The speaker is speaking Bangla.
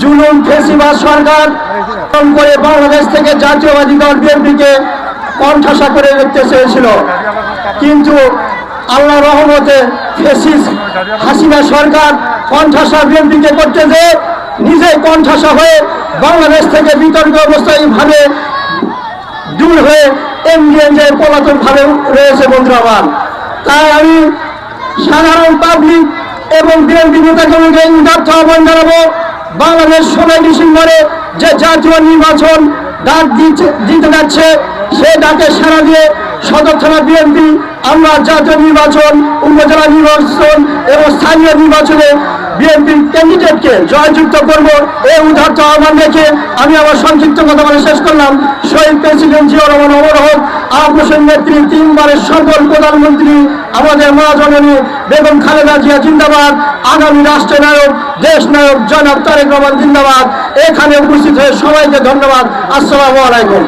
জুলুম, ফেসিবাদ সরকার করে বাংলাদেশ থেকে জাতীয়বাদী দল বিএনপিকে কণ্ঠাসা করে রাখতে চেয়েছিল। কিন্তু আল্লাহ রহমতে ফেসিস হাসিনা সরকার কণ্ঠাসা বিএনপিকে করতে যে নিজে কণ্ঠাসা হয়ে বাংলাদেশ থেকে বিতর্ক অবস্থায় ভাবে দূর হয়ে এমডিএনজে পলাতক ভাবে রয়েছে বন্ধুরা আমার। তাই আমি সাধারণ পাবলিক এবং বিএনপি নেতাকর্মীকে উদার্থ আহ্বান জানাব বাংলাদেশ ষোলোই ডিসেম্বরে যে জাতীয় নির্বাচন ডাক দিতে যাচ্ছে, সে ডাকে সারা দিয়ে সদর থানা বিএনপি, আমরা জাতীয় নির্বাচন, উপজেলা নির্বাচন এবং স্থানীয় নির্বাচনে বিএনপির ক্যান্ডিডেটকে জয়যুক্ত করব। এই উদার্থ আহ্বান রেখে আমি আমার সংক্ষিপ্ত কথা বলে শেষ করলাম। শহীদ প্রেসিডেন্ট জিয়া রহমান, অমর আবসের নেত্রী, তিনবারের সকল প্রধানমন্ত্রী আমাদের মা জননী বেগম খালেদা জিয়া, জিন্দাবাদ। আগামী রাষ্ট্রনায়ক দেশ নায়ক জনাব তারেক রহমান, জিন্দাবাদ। এখানে উপস্থিত হয়ে সবাইকে ধন্যবাদ। আসসালামু আলাইকুম।